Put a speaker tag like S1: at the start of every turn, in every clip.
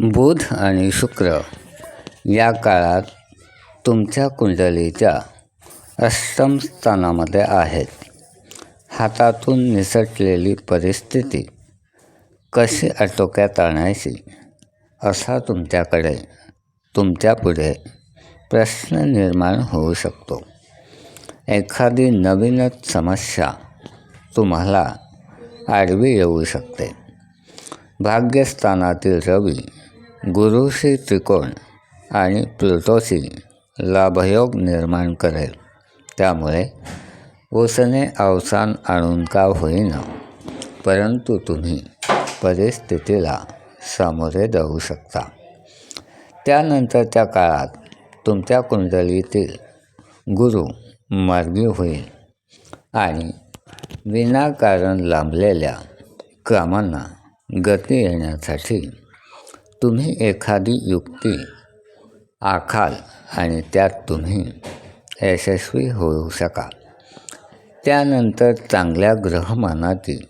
S1: बुध आणि शुक्र या काळात तुमच्या कुंडलीच्या अष्टम स्थानामध्ये आहेत. हातातून निसटलेली परिस्थिती कशी आटोक्यात आणायची असा तुमच्याकडे तुमच्यापुढे प्रश्न निर्माण होऊ शकतो. एखादी नवीनच समस्या तुम्हाला आडवी येऊ शकते. भाग्यस्थानातील रवी गुरुशी त्रिकोण आणि प्लुटोशी लाभयोग निर्माण करेल. त्यामुळे उसने अवसान आणून का होईना. परंतु तुम्ही परिस्थितीला सामोरे जाऊ शकता. त्यानंतरच्या काळात तुमच्या कुंडलीतील गुरु मार्गी होईल आणि विनाकारण लांबलेल्या कामांना गती येण्यासाठी तुम्ही एखादी युक्ती आखाल आणि त्यात तुम्ही यशस्वी होऊ शकाल. त्यानंतर चांगल्या ग्रहमानाची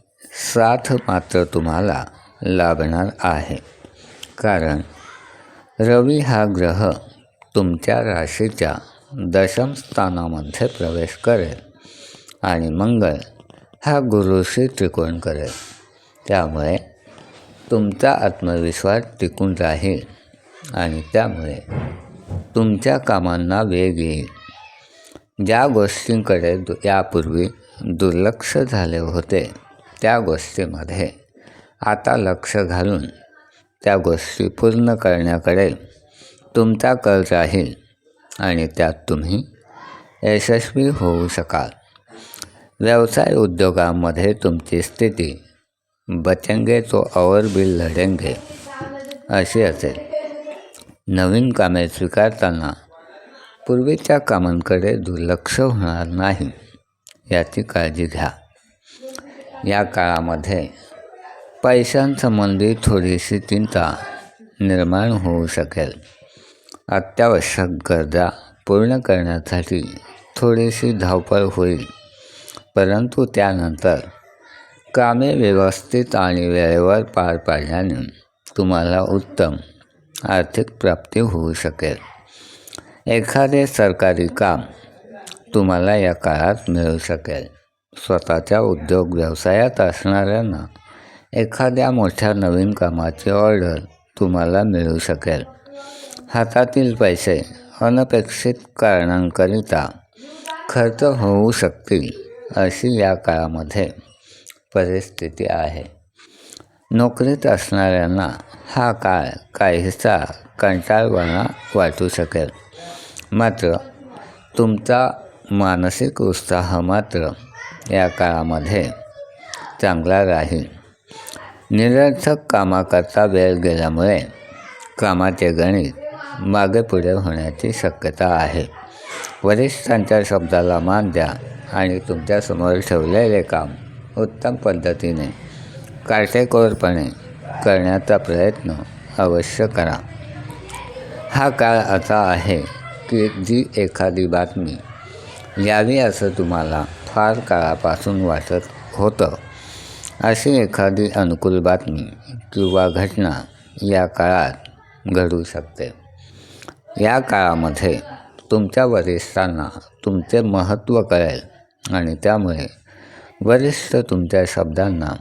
S1: साथ मात्र तुम्हाला लाभणार आहे. कारण रवी हा ग्रह तुमच्या राशीच्या दशम स्थानामध्ये प्रवेश करेल आणि मंगळ हा गुरुशी त्रिकोण करेल. त्यामुळे तुमचा आत्मविश्वास टिकून राहील आणि त्यामुळे तुमच्या कामांना वेग येईल. ज्या गोष्टींकडे दु यापूर्वी दुर्लक्ष झाले होते त्या गोष्टीमध्ये आता लक्ष घालून त्या गोष्टी पूर्ण करण्याकडे तुमचा कल राहील आणि त्यात तुम्ही यशस्वी होऊ शकाल. व्यवसाय उद्योगामध्ये तुमची स्थिती बचेंगे तो और भी लढेंगे अशी असेल. नवीन कामे स्वीकारताना पूर्वीच्या कामांकडे दुर्लक्ष होणार नाही याची काळजी घ्या. या काळामध्ये पैशांसंबंधी थोडीशी चिंता निर्माण होऊ शकेल. अत्यावश्यक गरजा पूर्ण करण्यासाठी थोडीशी धावपळ होईल परंतु त्यानंतर कामे व्यवस्थित आणि वेळेवर पार पाडल्याने तुम्हाला उत्तम आर्थिक प्राप्ती होऊ शकेल. एखादे सरकारी काम तुम्हाला या काळात मिळू शकेल. स्वतःच्या उद्योग व्यवसायात असणाऱ्यांना एखाद्या मोठ्या नवीन कामाची ऑर्डर तुम्हाला मिळू शकेल. हातातील पैसे अनपेक्षित कारणांकरिता खर्च होऊ शकतील अशी या काळामध्ये परिस्थिती आहे. नोकरीत असणाऱ्यांना हा काळ काहीसा कंटाळवाणा वाटू शकेल. मात्र तुमचा मानसिक उत्साह मात्र या काळामध्ये चांगला राहील. निरर्थक कामाकरता वेळ गेल्यामुळे कामाचे गणित मागे पुढे होण्याची शक्यता आहे. वरिष्ठांच्या शब्दाला मान द्या आणि तुमच्यासमोर ठेवलेले काम उत्तम पद्धतीने काटेकोरपणे करण्याचा प्रयत्न अवश्य करा. हा काळ असा आहे की जी एखादी बातमी यावी असं तुम्हाला फार काळापासून वाटत होतं. अशी एखादी अनुकूल बातमी किंवा घटना या काळात घडू शकते. या काळामध्ये तुमच्या वरिष्ठांना तुमचे महत्त्व कळेल आणि त्यामुळे वरिष्ठ तुमच्या शब्दांना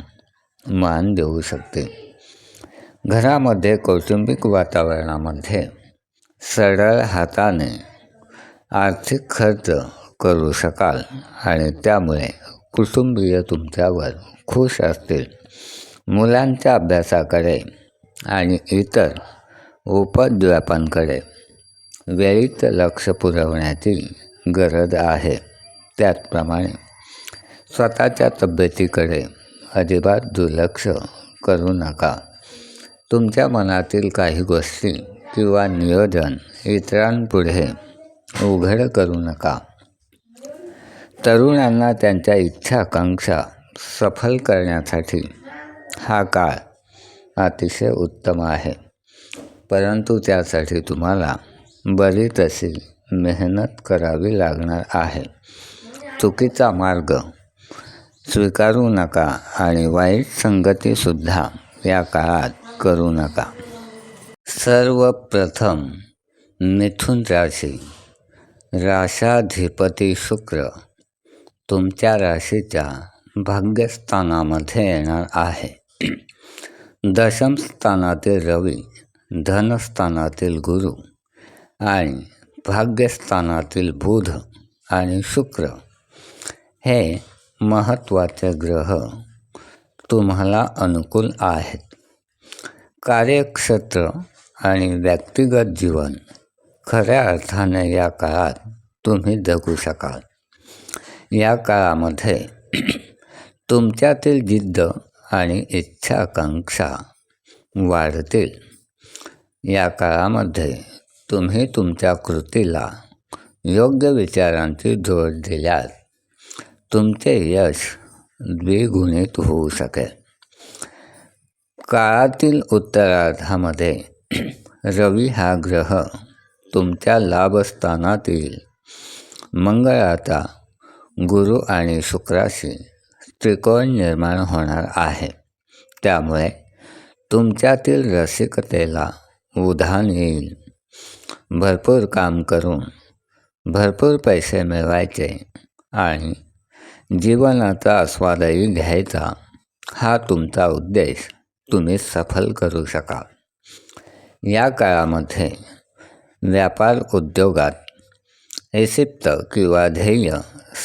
S1: मान देऊ शकते. घरामध्ये कौटुंबिक वातावरणामध्ये सरळ हाताने आर्थिक खर्च करू शकाल आणि त्यामुळे कुटुंबीय तुमच्यावर खुश असतील. मुलांच्या अभ्यासाकडे आणि इतर उपद्व्यापांकडे वेळीच लक्ष पुरवण्याची गरज आहे. त्याचप्रमाणे स्वतःच्या तब्येतीकडे अजिबात दुर्लक्ष करू नका. तुमच्या मनातील काही गोष्टी किंवा नियोजन इतरांपुढे उघड करू नका. तरुणांना त्यांच्या इच्छा आकांक्षा सफल करण्यासाठी हा काळ अतिशय उत्तम आहे. परंतु त्यासाठी तुम्हाला बरीच अशी मेहनत करावी लागणार आहे. चुकीचा मार्ग स्वीकारू नका आणि वाईट संगतीसुद्धा या काळात करू नका. सर्वप्रथम मिथुन राशी. राशाधिपती शुक्र तुमच्या राशीच्या भाग्यस्थानामध्ये येणार आहे. दशमस्थानातील रवी धनस्थानातील गुरु आणि भाग्यस्थानातील बुध आणि शुक्र हे महत्त्वाचे ग्रह तुम्हाला अनुकूल आहेत. कार्यक्षेत्र आणि व्यक्तिगत जीवन खऱ्या अर्थाने या काळात तुम्ही जगू शकाल. या काळामध्ये तुमच्यातील जिद्द आणि इच्छाकांक्षा वाढतील. या काळामध्ये तुम्ही तुमच्या कृतीला योग्य विचारांची जोड दिल्यास तुमचे यश द्विगुणित होऊ शकेल. काळातील उत्तरार्धामध्ये रवी हा ग्रह तुमच्या लाभस्थानातील मंगळाचा गुरु आणि शुक्राशी त्रिकोण निर्माण होणार आहे. त्यामुळे तुमच्यातील रसिकतेला उधाण येईल. भरपूर काम करून भरपूर पैसे मिळवायचे आणि जीवनाचा आस्वादही घ्यायचा. हा तुमचा उद्देश. तुम्ही सफल करू शकाल. या काळामध्ये व्यापार उद्योगात एसिप्त किंवा ध्येय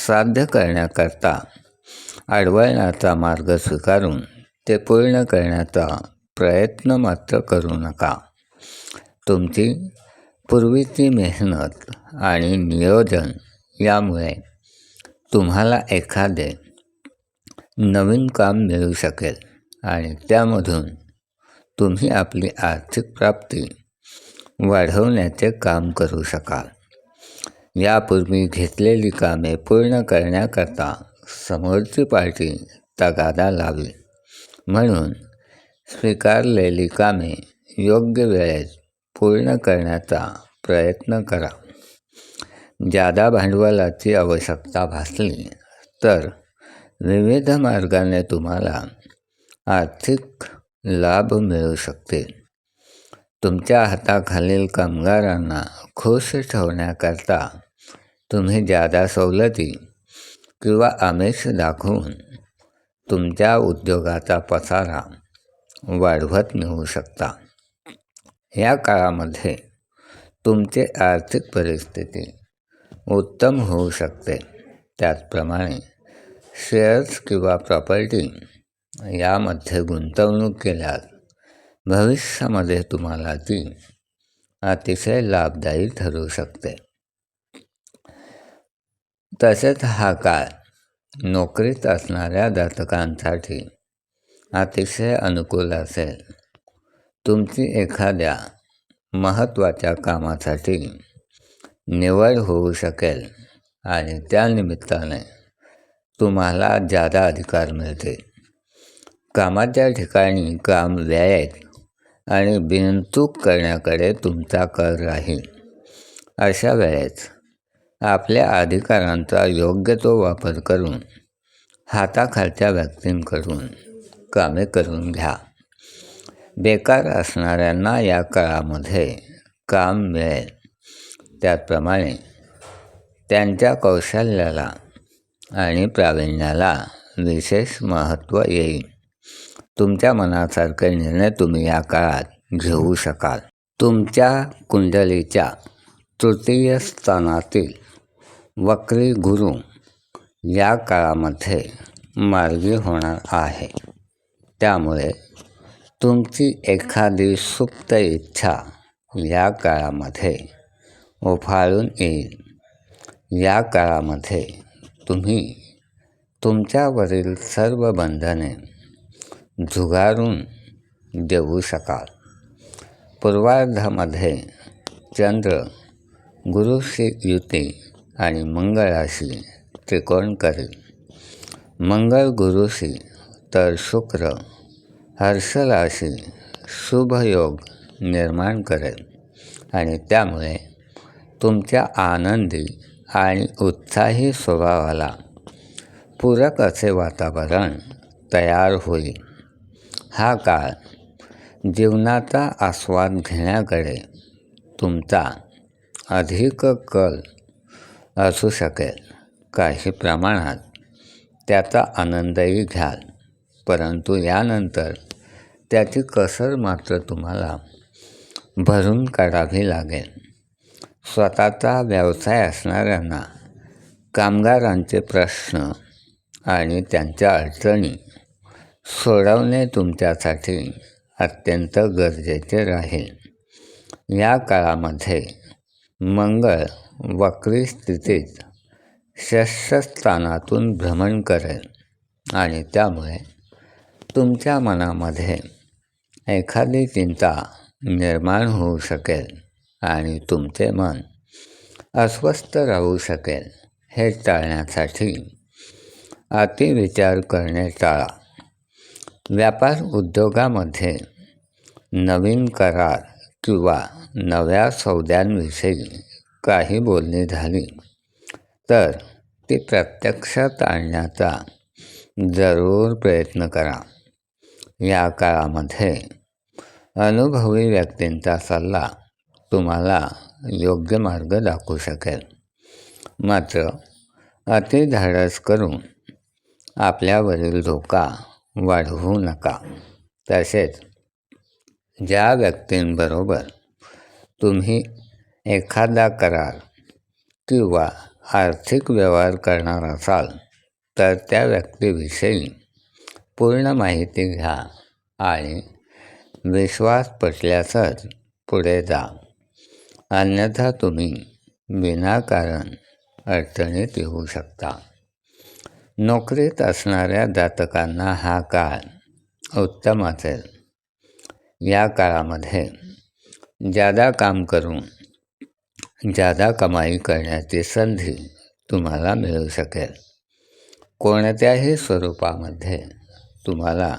S1: साध्य करण्याकरता अडवळण्याचा मार्ग स्वीकारून ते पूर्ण करण्याचा प्रयत्न मात्र करू नका. तुमची पूर्वीची मेहनत आणि नियोजन यामुळे तुम्हाला एखादे नवीन काम मिळू शकेल आणि त्यामधून तुम्ही आपली आर्थिक प्राप्ती वाढवण्याचे काम करू शकाल. यापूर्वी घेतलेली कामे पूर्ण करण्याकरता समोरची पार्टी तगादा लावी. म्हणून स्वीकारलेली कामे योग्य वेळेत पूर्ण करण्याचा प्रयत्न करा. जादा भांडवलाची आवश्यकता भासली तर विविध मार्गाने तुम्हाला आर्थिक लाभ मिळू शकते. तुमच्या हाताखालील कामगारांना खुश ठेवण्याकरता तुम्ही जादा सवलती किंवा आमिष दाखवून तुमच्या उद्योगाचा पसारा वाढवत नेऊ शकता. या काळामध्ये तुमची आर्थिक परिस्थिती उत्तम होऊ शकते. त्याचप्रमाणे शेअर्स किंवा प्रॉपर्टी यामध्ये गुंतवणूक केल्यास भविष्यामध्ये तुम्हाला ती अतिशय लाभदायी ठरू शकते. तसेच हा काळ नोकरीत असणाऱ्या जातकांसाठी अतिशय अनुकूल असेल. तुमची एखाद्या महत्त्वाच्या कामासाठी निवड होऊ शकेल आणि त्यानिमित्ताने तुम्हाला जादा अधिकार मिळते. कामाच्या ठिकाणी काम वेळेत आणि बिनचूक करण्याकडे तुमचा कर राहील. अशा वेळेस आपल्या अधिकारांचा योग्य तो वापर करून हाताखालच्या व्यक्तींकडून कामे करून घ्या. बेकार असणाऱ्यांना या काळामध्ये काम मिळेल. त्याचप्रमाणे त्यांच्या कौशल्याला आणि प्रावीण्याला विशेष महत्त्व येईल. तुमच्या मनासारखे निर्णय तुम्ही या काळात घेऊ शकाल. तुमच्या कुंडलीच्या तृतीय स्थानातील वक्री गुरु या काळामध्ये मार्गी होणार आहे. त्यामुळे तुमची एखादी सुप्त इच्छा या काळामध्ये उफाळून येईल. या काळामध्ये तुम्ही तुमच्यावरील सर्व बंधने झुगारून देऊ शकाल. पूर्वार्धामध्ये चंद्र गुरुशी युती आणि मंगळाशी त्रिकोण करेल. मंगळ गुरुशी तर शुक्र हर्षराशी शुभयोग निर्माण करेल आणि त्यामुळे तुमच्या आनंदी आणि उत्साही स्वभावाला पूरक असे वातावरण तयार होईल. हा काळ जीवनाचा आस्वाद घेण्याकडे तुमचा अधिक कल असू शकेल. काही प्रमाणात त्याचा आनंदही घ्याल परंतु यानंतर त्याची कसर मात्र तुम्हाला भरून काढावी लागेल. स्वतःचा व्यवसाय असणाऱ्यांना कामगारांचे प्रश्न आणि त्यांच्या अडचणी सोडवणे तुमच्यासाठी अत्यंत गरजेचे राहील. या काळामध्ये मंगळ वक्री स्थितीत शस्त्रस्थानातून भ्रमण करेल आणि त्यामुळे तुमच्या मनामध्ये एखादी चिंता निर्माण होऊ शकेल. आणि तुमचे मन अस्वस्थ राहू शकेल हे टाळण्यासाठी अतिविचार करणे टाळा. व्यापार उद्योगामध्ये नवीन करार किंवा नव्या सौद्यांविषयी काही बोलणी झाली तर ती प्रत्यक्षात आणण्याचा जरूर प्रयत्न करा. या काळामध्ये अनुभवी व्यक्तींचा सल्ला तुम्हाला योग्य मार्ग दाखवू शकेल. मात्र अतिधाडस करून आपल्यावरील धोका वाढवू नका. तसेच ज्या व्यक्तींबरोबर तुम्ही एखादा करार किंवा आर्थिक व्यवहार करणार असाल तर त्या व्यक्तीविषयी पूर्ण माहिती घ्या आणि विश्वास पटल्यासच पुढे जा. अन्यथा तुम्ही विनाकारण अडचणीत येऊ शकता. नोकरीत असणाऱ्या जातकांना हा काळ उत्तम असेल. या काळामध्ये जादा काम करून जादा कमाई करण्याची संधी तुम्हाला मिळू शकेल. कोणत्याही स्वरूपामध्ये तुम्हाला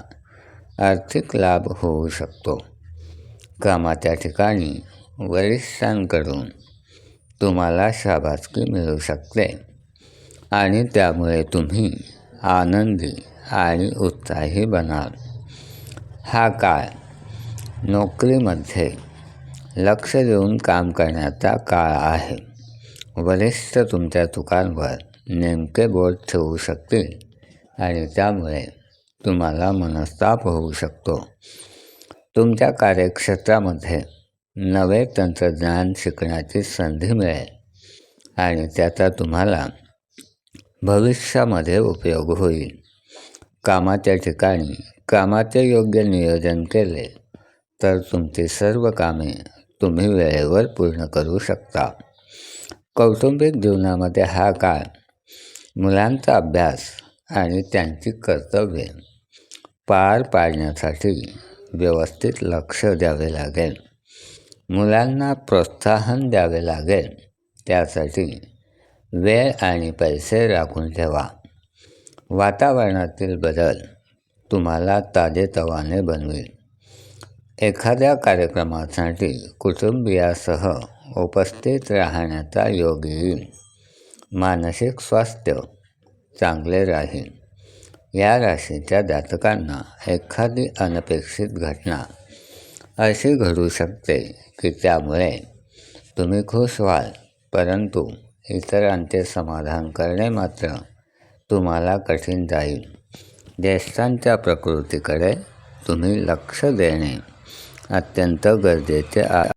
S1: आर्थिक लाभ होऊ शकतो. कामाच्या ठिकाणी वरिष्ठांकडून तुम्हाला शाबासकी मिळू शकते. आणि त्यामुळे तुम्ही आनंदी आणि उत्साही बनाल. हा काळ नोकरीमध्ये लक्ष देऊन काम करण्याचा काळ आहे. वरिष्ठ तुमच्या चुकांवर नेमके बोट ठेवू शकतील आणि त्यामुळे तुम्हाला मनस्ताप होऊ शकतो. तुमच्या कार्यक्षेत्रामध्ये नवे तंत्रज्ञान शिकण्याची संधी मिळेल. आणि त्याचा तुम्हाला भविष्यामध्ये उपयोग होईल. कामाच्या ठिकाणी कामाचे योग्य नियोजन केले तर तुमची सर्व कामे तुम्ही वेळेवर पूर्ण करू शकता. कौटुंबिक जीवनामध्ये हा काळ मुलांचा अभ्यास आणि त्यांची कर्तव्ये पार पाडण्यासाठी व्यवस्थित लक्ष द्यावे लागेल. मुलांना प्रोत्साहन द्यावे लागेल. त्यासाठी वेळ आणि पैसे राखून ठेवा. वातावरणातील बदल तुम्हाला ताजेतवाने बनवेल. एखाद्या कार्यक्रमासाठी कुटुंबियासह उपस्थित राहण्याचा योग येईल. मानसिक स्वास्थ्य चांगले राहील. या राशीच्या जातकांना एखादी अनपेक्षित घटना अशी घडू शकते की त्यामुळे तुम्ही खुश व्हाल परंतु इतरांचे समाधान करणे मात्र तुम्हाला कठीण जाईल. ज्येष्ठांच्या प्रकृतीकडे तुम्ही लक्ष देणे अत्यंत गरजेचे आहे